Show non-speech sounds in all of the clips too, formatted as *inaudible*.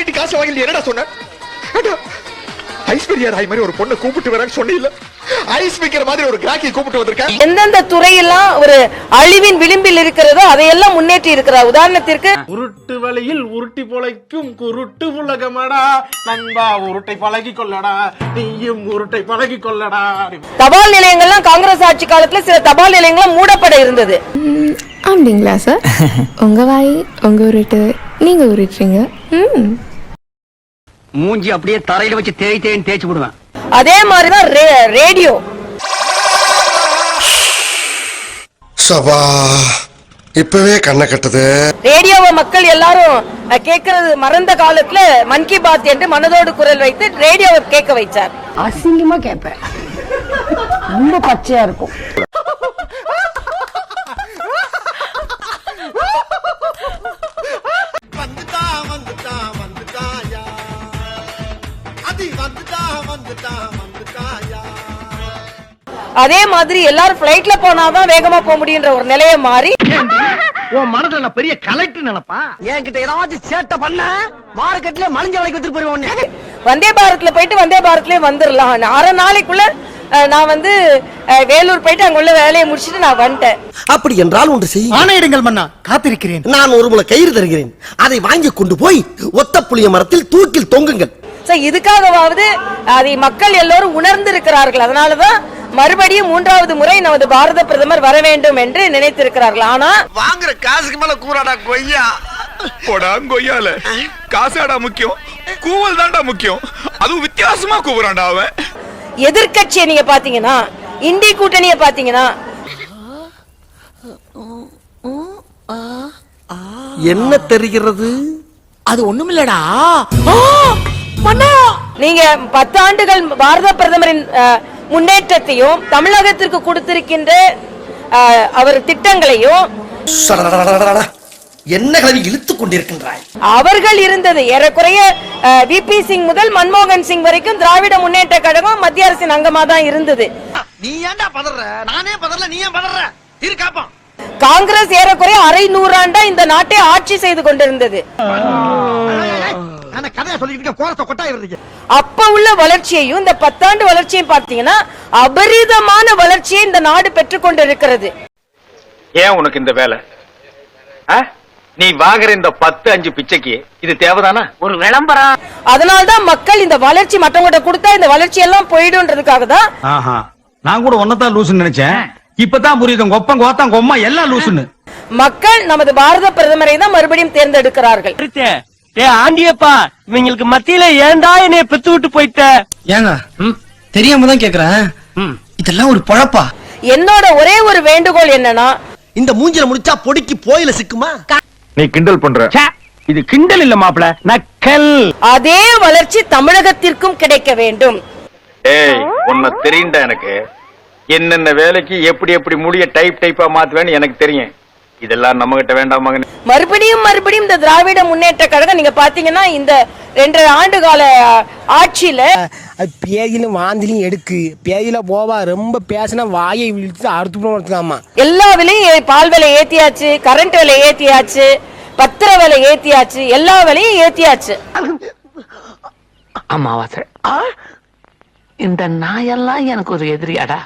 நீட்டி காசு வாங்கி என்னடா சொன்ன? ஐஸ்வர்யா ராய் மாதிரி ஒரு பொண்ணை கூப்பிட்டு வரேன்னு சொன்னீல்ல? ஐஸ் வைக்கிற மாதிரி ஒரு கிராக்கி கூப்பிட்டு வந்திருக்கேன். எந்தெந்த துறையெல்லாம் ஒரு அழிவின் விளிம்பில் இருக்கிறதோ அதையெல்லாம் முன்னேற்றி இருக்கிறார். உதாரணத்திற்கு உருட்டு வழியில் உருட்டி பொழைக்கும் குருட்டு உலகமடா. நண்பா உருட்டை பழகி கொள்ளடா. நீயும் உருட்டை பழகி கொள்ளடா. தபால் நிலையங்கள்லாம் காங்கிரஸ் ஆட்சி காலத்துல சில தபால் நிலையங்கள்லாம் மூடப்பட இருந்தது. அப்படிங்களா சார் *laughs* உங்க வாய் உங்க உருட்டு நீங்க உருட்டுறீங்க. ம். மூஞ்சி அப்படியே தரையில வச்சு தேய் தேய்ன்னு தேய்ச்சி விடுவேன். அதே மாதிரிதான் ரே- ரேடியோ. சபா இப்பவே கண்ணை கட்டுது. ரேடியோவை மக்கள் எல்லாரும் அஹ், கேட்கறது மறந்த காலத்துல மன் கி பாத் என்று மனதோடு குரல் வைத்து ரேடியோவை கேட்க வைச்சார் அசிங்கமா கேட்பேன். ரொம்ப பச்சையா இருக்கும். அதே மாதிரி எல்லாரும் பிளைட்ல போனாதான் வேகமா போக முடியுன்ற ஒரு நிலையை மாறி உன் மனசுல நான் பெரிய கலெக்டர் நினைப்பா? என்கிட்ட ஏதாச்சும் சேட்டை பண்ண மார்க்கெட்ல மலிஞ்ச வளைக்கு எடுத்துட்டு போயிருவோம் வந்தே பாரத்ல போயிட்டு வந்தே பாரத்லயே வந்துடலாம் அரை நாளைக்குள்ள நான் வந்து வேலூர் போயிட்டு அங்க உள்ள வேலையை முடிச்சிட்டு நான் வந்துட்டேன். அப்படி என்றால் ஒன்று செய் ஆணையிடுங்கள் மன்னா காத்திருக்கிறேன். நான் ஒரு முளை கயிறு தருகிறேன். அதை வாங்கி கொண்டு போய் ஒத்த புளிய மரத்தில் தூக்கில் தொங்குங்கள். இதுக்காகவாவது அதை மக்கள் எல்லோரும் உணர்ந்திருக்கிறார்கள். அதனாலதான் மறுபடியும் மூன்றாவது முறை நமது பாரத பிரதமர் வர வேண்டும் என்று நினைத்திருக்கிறார்கள். ஆனா வாங்குற காசுக்கு மேல கூறாடா கொய்யா? போடா கொய்யால. காசாடா முக்கியம். கூவல் தான்டா முக்கியம். அதுவும் வித்தியாசமா கூவுறான்டா அவன். எதிர்க்கட்சியை நீங்க பாத்தீங்கன்னா இந்தி கூட்டணியை பாத்தீங்கன்னா என்ன தெரிகிறது? அது ஒண்ணுமில்லடா. நீங்க பத்து ஆண்டுகள் பாரத பிரதமரின் அஹ், முன்னேற்றத்தையும் தமிழகத்திற்கு கொடுத்திருக்கின்ற அவர் திட்டங்களையும். என்ன கல்வி இழுத்துக் கொண்டிருக்கின்றாய் அவர்கள் இருந்தது ஏறக்குறைய விபி சிங் முதல் மன்மோகன் சிங் வரைக்கும் திராவிட முன்னேற்ற கழகம் மத்திய அரசின் அங்கமா தான் இருந்தது நீ ஏன்டா பதற நானே பதறல நீ ஏன் பதற இரு காப்பான் காங்கிரஸ் ஏறக்குறைய அரை நூறாண்டா இந்த நாட்டை ஆட்சி செய்து கொண்டிருந்தது கதையா சொல்லிட்டு கோரத்தை கொட்டாய் வருது அப்ப உள்ள வளர்ச்சியையும் இந்த பத்தாண்டு வளர்ச்சியையும் பார்த்தீங்கன்னா அபரிதமான வளர்ச்சியை இந்த நாடு பெற்றுக்கொண்டிருக்கிறது. ஏன் உனக்கு இந்த வேலை? ஆ? நீ வாங்குற இந்த பத்து அஞ்சு பிச்சைக்கு இது தேவைதானா? ஒரு விளம்பரம் அதனால்தான் மக்கள் இந்த வளர்ச்சி மற்றவங்ககிட்ட கொடுத்தா இந்த வளர்ச்சி எல்லாம் போயிடும்ன்றதுக்காக தான். ஆஹா. நான் கூட ஒன்னதான் லூசுன்னு நினைச்சேன். இப்பதான் புரியுது. உங்க ஒப்பம் கோத்தம் கொம்மா எல்லாம் லூசுன்னு. மக்கள் நமது பாரத பிரதமரை தான் மறுபடியும் தேர்ந்தெடுக்கிறார்கள். ஏ ஆண்டியப்பா இவங்களுக்கு மத்தியில ஏன்டா என்னைய பெத்து விட்டு போயிட்ட? ஏங்க தெரியாம தான் கேக்குறேன். இதெல்லாம் ஒரு பழப்பா? என்னோட ஒரே ஒரு வேண்டுகோள் என்னன்னா இந்த மூஞ்சில முடிச்சா பொடிக்கு போயில சிக்குமா? நீ கிண்டல் பண்ற. இது கிண்டல் இல்ல மாப்பிள நக்கல். அதே வளர்ச்சி தமிழகத்திற்கும் கிடைக்க வேண்டும். ஏய் உன்னை தெரியும்டா எனக்கு? என்னென்ன வேலைக்கு எப்படி எப்படி முடிய டைப் டைப்பா மாத்துவேன்னு எனக்கு தெரியும். இதெல்லாம் நம்ம கிட்ட வேண்டாம் மகனே. மறுபடியும் மறுபடியும் இந்த திராவிட முன்னேற்ற கழகம் நீங்க பாத்தீங்கன்னா இந்த ரெண்டரை ஆண்டு கால ஆட்சியில பேயிலும் வாந்திலையும் எடுக்கு. பேயில போவா ரொம்ப பேசினா வாயை இழுத்து அறுத்து போடுறதுக்காமா எல்லா விலையும் பால் விலை ஏத்தியாச்சு கரண்ட் விலை ஏத்தியாச்சு பத்திர விலை ஏத்தியாச்சு எல்லா விலையும் ஏத்தியாச்சு. அமாவாசை. இந்த நாயெல்லாம் எனக்கு ஒரு எதிரியாடா.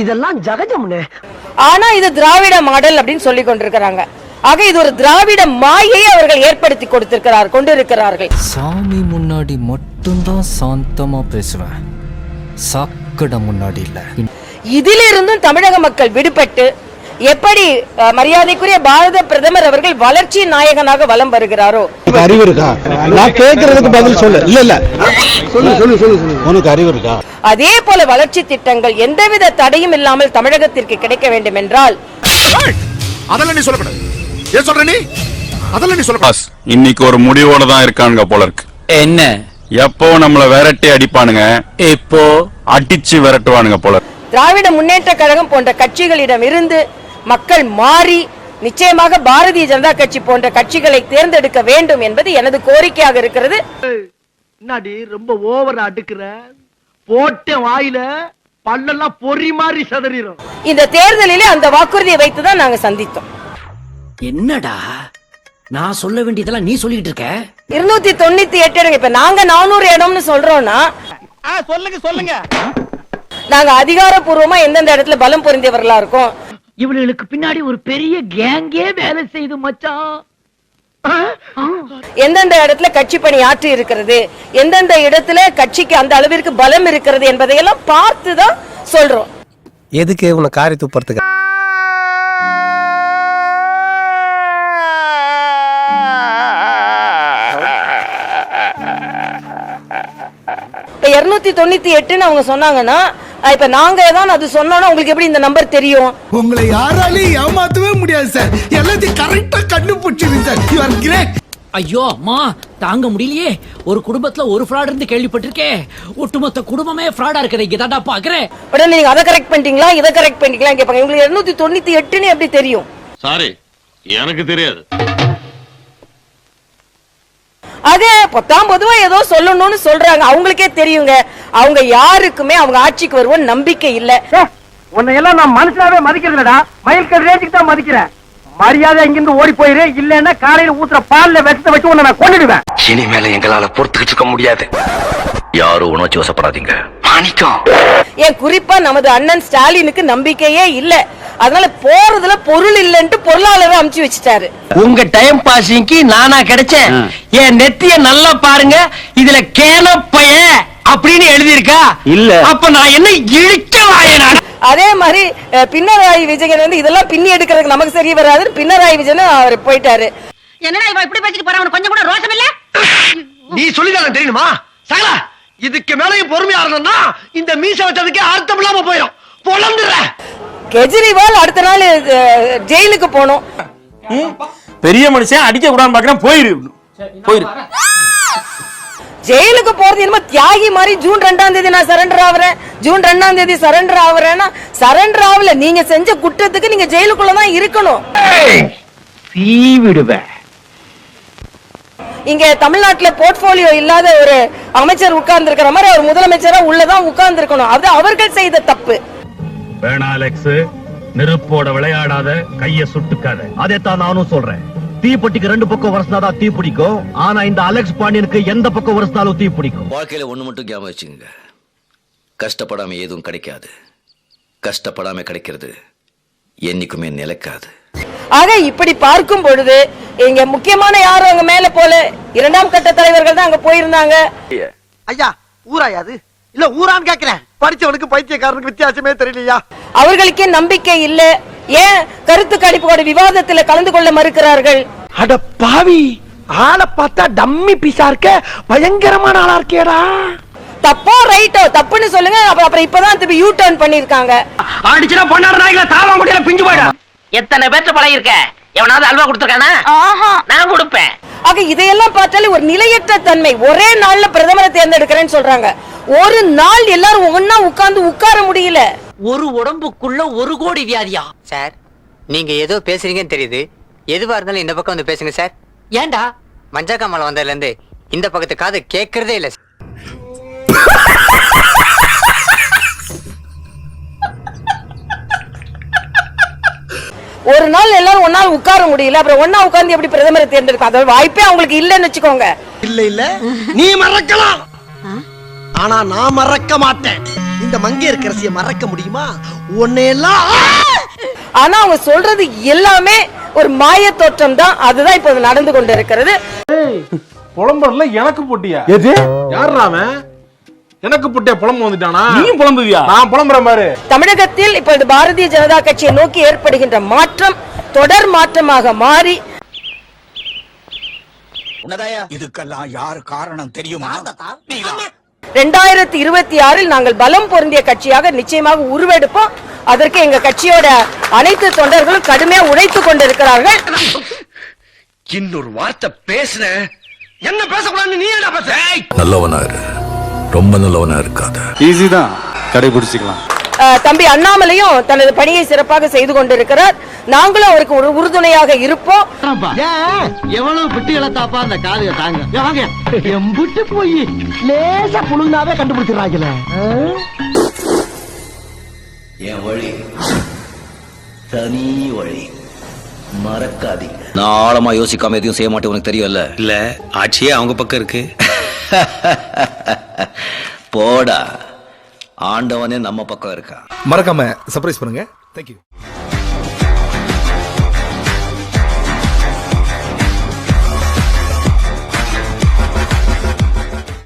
இதெல்லாம் ஜகஜம்னே. ஆனா இது திராவிட மாடல் அப்படின்னு சொல்லி கொண்டிருக்கிறாங்க. ஆக இது ஒரு திராவிட மாயை அவர்கள் ஏற்படுத்தி கொடுத்திருக்கிறார் கொண்டிருக்கிறார்கள். சாமி முன்னாடி மட்டும்தான் சாந்தமா பேசுவேன். சாக்கடை முன்னாடி இல்ல. இதிலிருந்தும் தமிழக மக்கள் விடுபட்டு எப்படி மரியாதைக்குரிய பாரத பிரதமர் அவர்கள் வளர்ச்சி நாயகனாக வலம் வருகிறாரோ? அறிவு இருக்கா நான் கேட்கறதுக்கு பதில் சொல்லு. இல்ல இல்ல. சொல்லு சொல்லு சொல்லு உனக்கு அறிவு இருக்கா அதே போல வளர்ச்சி திட்டங்கள் எந்தவித தடையும் இல்லாமல் தமிழகத்திற்கு கிடைக்க வேண்டும் என்றால்? அதெல்லாம் நீ சொல்லக்கூடாது. ஏன் சொல்ற நீ? அதெல்லாம் நீ சொல்லக்கூடாது. இன்னைக்கு ஒரு முடிவோட தான் இருக்கானுங்க போல இருக்கு. என்ன? எப்போ நம்மள விரட்டி அடிப்பானுங்க? இப்போ அடிச்சு விரட்டுவானுங்க போல. திராவிட முன்னேற்ற கழகம் போன்ற கட்சிகளிடம் இருந்து மக்கள் மாறி நிச்சயமாக பாரதிய ஜனதா கட்சி போன்ற கட்சிகளை தேர்ந்தெடுக்க வேண்டும் என்பது எனது கோரிக்கையாக இருக்கிறது. என்னடி ரொம்ப ஓவர் அடுக்குற? போட்ட வாயில பல்லெல்லாம் பொறி மாதிரி சதறிடும் இந்த தேர்தலிலே அந்த வாக்குறுதியை வைத்துதான் நாங்க சந்தித்தோம். என்னடா? நான் சொல்ல வேண்டியதெல்லாம் நீ சொல்லிட்டு இருக்க? இருநூத்தி தொண்ணூத்தி எட்டு இடம் இப்ப நாங்க நானூறு இடம்னு சொல்றோம்னா சொல்லுங்க சொல்லுங்க. நாங்க அதிகாரப்பூர்வமா எந்தெந்த இடத்துல பலம் பொருந்தியவர்களா இருக்கோம்? இவளுக்கு பின்னாடி ஒரு பெரிய கேங்கே வேலை செய்து மச்சான். எந்தெந்த இடத்துல கட்சி பணி ஆற்றி இருக்கிறது எந்தெந்த இடத்துல கட்சிக்கு அந்த அளவிற்கு பலம் இருக்கிறது என்பதையெல்லாம் பார்த்து தான் சொல்றோம். எதுக்கு உன்னை காரி துப்புறதுக்கு? இப்ப இருநூத்தி தொண்ணூத்தி எட்டுன்னு அவங்க சொன்னாங்கன்னா இப்ப நாங்க தான் அது சொன்னோம்னா உங்களுக்கு எப்படி இந்த நம்பர் தெரியும்? உங்களை யாராலையும் ஏமாத்தவே முடியாது சார் எல்லாத்தையும் கரெக்டா கண்டுபிடிச்சிருங்க சார் யூ ஆர் கிரேட் ஐயோ அம்மா தாங்க முடியலையே. ஒரு குடும்பத்துல ஒரு ஃப்ராட் இருந்து கேள்விப்பட்டிருக்கேன் ஒட்டுமொத்த குடும்பமே ஃப்ராடா இருக்கிறத. இங்க தாண்டா பாக்குறேன். உடனே நீங்க அதை கரெக்ட் பண்ணிட்டீங்களா? இதை கரெக்ட் பண்ணிட்டீங்களா? கேட்பாங்க உங்களுக்கு இருநூத்தி தொண்ணூத்தி எட்டுன்னு எப்படி தெரியும்? சாரி எனக்கு தெரியாது. அது பத்தாம் பொதுவா ஏதோ சொல்லணும்னு சொல்றாங்க. அவங்களுக்கே தெரியுங்க. அவங்க யாருக்குமே அவங்க ஆட்சிக்கு வருவோம் நம்பிக்கை இல்ல. உன்னை எல்லாம் நான் மனுஷனாவே மதிக்கிறதுலடா. மயில்கல் ரேஞ்சுக்கு தான் மதிக்கிறேன். மரியாதை இங்கிருந்து ஓடி போயிரு. இல்லன்னா காலையில ஊத்துற பால்ல விஷத்தை வச்சு உன்னை நான் கொன்னுடுவேன். இனிமேல எங்களால பொறுத்துக்கிட்டு இருக்க முடியாது. யாரும் உணர்ச்சி வசப்படாதீங்க மாணிக்கம். ஏன் குறிப்பா நமது அண்ணன் ஸ்டாலினுக்கு நம்பிக்கையே இல்ல. அதனால போறதுல பொருள் இல்லைன்ட்டு பொருளாளரை அமுச்சு வச்சுட்டாரு. உங்க டைம் பாசிங்க்கு நானா கிடைச்சேன். என் நெத்திய நல்லா பாருங்க. இதுல கேனப்பைய அப்படின்னு எழுதி இருக்கா இல்ல. அப்ப நான் என்ன இழிக்க வாயனா அதே மாதிரி அஹ், பினராயி விஜயன் வந்து இதெல்லாம் பின்னி எடுக்கிறதுக்கு நமக்கு சரி வராதுன்னு பினராயி விஜயன் அவர் போயிட்டாரு. என்னடா இவன் இப்படி பேசிட்டு போறான்? கொஞ்சம் கூட ரோஷம் இல்ல? நீ சொல்லிதாங்க தெரியுமா சகலா! இதுக்கு மேலையும் பொறுமையா இருந்தோம்னா இந்த மீச வச்சதுக்கே அர்த்தம் இல்லாம போயிடும் பொழந்துடுற கெஜ்ரிவால் அடுத்த நாள் ஜெயிலுக்கு போனோம். பெரிய மனுஷன் அடிக்க கூடாது பாக்குறேன் போயிரு. போயிரு. ஜெயிலுக்கு போறது என்னமோ தியாகி மாதிரி ஜூன் ரெண்டாம் தேதி நான் சரண்டர் ஆகுறேன் ஜூன் ரெண்டாம் தேதி சரண்டர் ஆகுறேன்னா சரண்டர் ஆகல. நீங்க செஞ்ச குற்றத்துக்கு நீங்க ஜெயிலுக்குள்ள தான் இருக்கணும் தீ விடுவேன். இங்க தமிழ்நாட்டுல போர்ட்போலியோ இல்லாத ஒரு அமைச்சர் உட்கார்ந்து இருக்கிற மாதிரி அவர் முதலமைச்சரா உள்ளதான் உட்கார்ந்து இருக்கணும் அது அவர்கள் செய்த தப்பு. வேணா அலெக்ஸ் நெருப்போட விளையாடாத கைய சுட்டுக்காத. அதைத்தான் நானும் சொல்றேன். தீப்பெட்டிக்கு ரெண்டு பக்கம் வரசினாதான் தீ பிடிக்கும். ஆனா இந்த அலெக்ஸ் பாண்டியனுக்கு எந்த பக்கம் வரசினாலும் தீ பிடிக்கும். வாழ்க்கையில ஒண்ணு மட்டும் ஞாபகம் வச்சுங்க கஷ்டப்படாம எதுவும் கிடைக்காது. கஷ்டப்படாம கிடைக்கிறது என்னைக்குமே நிலைக்காது. ஆக இப்படி பார்க்கும் பொழுது இங்க முக்கியமான யாரும் அங்க மேல போல. இரண்டாம் கட்ட தலைவர்கள் தான் அங்க போயிருந்தாங்க. ஐயா ஊராயாது இல்ல ஊரான்னு கேக்குறேன். படிச்சவனுக்கு பைத்தியக்காரனுக்கு வித்தியாசமே தெரியலையா? அவர்களுக்கே நம்பிக்கை இல்ல. ஏன் கருத்து கணிப்போட விவாதத்துல கலந்து கொள்ள மறுக்கிறார்கள்? அட பாவி ஆளை பார்த்தா டம்மி பீஸா இருக்க பயங்கரமான ஆளா இருக்கேடா. தப்போ ரைட்டோ தப்புன்னு சொல்லுங்க. அப்புறம் அப்புறம் இப்பதான் திருப்பி யூ டர்ன் பண்ணிருக்காங்க அடிச்சுனா பொண்ணாட நாய்கள தாவா முடியல பிஞ்சு போயிடா எத்தனை பேர்த்த பழகி இருக்க எவனாவது அல்வா கொடுத்துருக்கானா? நான் கொடுப்பேன். ஆக இதையெல்லாம் பார்த்தாலே ஒரு நிலையற்ற தன்மை. ஒரே நாள்ல பிரதமரை தேர்ந்தெடுக்கிறேன்னு சொல்றாங்க. ஒரு நாள் எல்லாரும் ஒன்னா உட்கார்ந்து உட்கார முடியல. ஒரு உடம்புக்குள்ள ஒரு கோடி வியாதியா? சார் நீங்க ஏதோ பேசுறீங்கன்னு தெரியுது. எதுவா இருந்தாலும் இந்த பக்கம் வந்து பேசுங்க சார். ஏன்டா மஞ்சா காமால வந்ததுல இருந்து இந்த பக்கத்து காது கேட்கறதே இல்ல *laughs* சார். ஒரு நாள் எல்லாரும் ஒன்னா உட்கார முடியல. அப்புறம் ஒன்னா உட்கார்ந்து எப்படி பிரதமரை தேர்ந்தெடுக்க அதாவது வாய்ப்பே அவங்களுக்கு இல்லைன்னு வச்சுக்கோங்க. இல்ல இல்ல. நீ மறக்கலாம். ஆனா நான் மறக்க மாட்டேன். இந்த மங்கையர்க்கரசிய மறக்க முடியுமா? உன்னையெல்லாம் ஆனா அவங்க சொல்றது எல்லாமே ஒரு மாய தோற்றம் தான். அதுதான் இப்ப நடந்து கொண்டு இருக்கிறது புலம்புறதுல எனக்கு போட்டியா? எது? யாருடா அவன்? எனக்கு போட்டியா புலம்பு வந்துட்டானா? நீ புலம்புவியா? நான் புலம்புறேன் பாரு தமிழகத்தில் இப்பொழுது பாரதிய ஜனதா கட்சியை நோக்கி ஏற்படுகின்ற மாற்றம் தொடர் மாற்றமாக மாறி இதுக்கெல்லாம் யாரு காரணம் தெரியுமா? ரெண்டாயிரத்தி இருபத்தி ஆறில் நாங்கள் பலம் பொருந்திய கட்சியாக நிச்சயமாக உருவெடுப்போம். அதற்கு எங்க கட்சியோட அனைத்து தொண்டர்களும் கடுமையா உழைத்துக் கொண்டிருக்கிறார்கள். இன்னொரு வார்த்தை பேசுன. என்ன பேசக்கூடாதுன்னு நீ என்ன பேச நல்லவனா இரு ரொம்ப நல்லவனா இருக்காத. ஈஸி தான். கடைபிடிச்சிக்கலாம். தம்பி அண்ணாமலையும் தனது பணியை சிறப்பாக செய்து கொண்டிருக்கிறார். நாங்களும் அவருக்கு ஒரு உறுதுணையாக இருப்போம். எவ்வளவு பிட்டு இழத்தாப்பா அந்த காதுக தாங்க. வாங்க. எம்புட்டு போய் லேசா புழுந்தாவே கண்டுபிடிச்சிடறாங்களே என் வழி. தனி வழி. மறக்காதீங்க. நான் ஆழமா யோசிக்காம எதையும் செய்ய மாட்டேன் உனக்கு தெரியும்ல? இல்ல ஆட்சியே அவங்க பக்கம் இருக்கு. *laughs* போடா. ஆண்டவனே நம்ம பக்கம் இருக்கா. மறக்காம சர்ப்ரைஸ் பண்ணுங்க. தேங்க்யூ